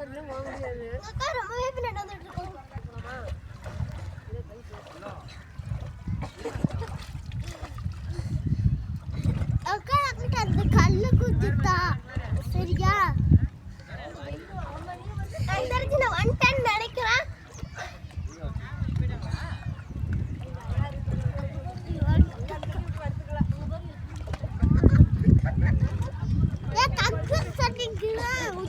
அக்கா ரொம்பவே பின்னாடி வந்துட்டு இருக்கோம் அக்கா அந்த கல்லு குத்துட்டா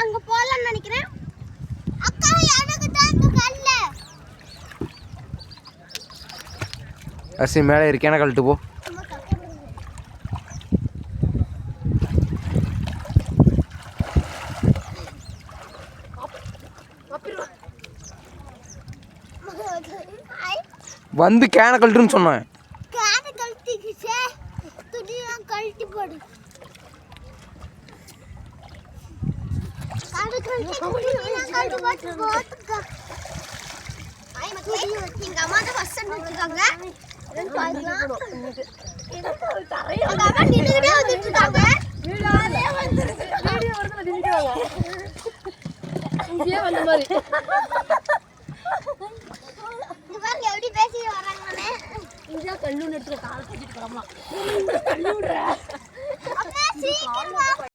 அங்க போலாம்னு நினைக்கிறேன் அக்கா எனக்கு தான் கல்ல அரிசி மேலே இருக்கேன கழட்டு போ. வந்து கேனை கழட்டுன்னு சொன்னேன். காதை கழட்டிக்கிச்சே. துணியெல்லாம் கழட்டி போடு. எங்க அம்மா தான் ஃபர்ஸ்ட் வச்சிருக்காங்க எங்க அம்மா நின்றுகிட்டே வந்துட்டு இருக்காங்க இங்க பாருங்க எப்படி பேசிட்டு வராங்கன்னு அப்பா, சீக்கிரம் வா.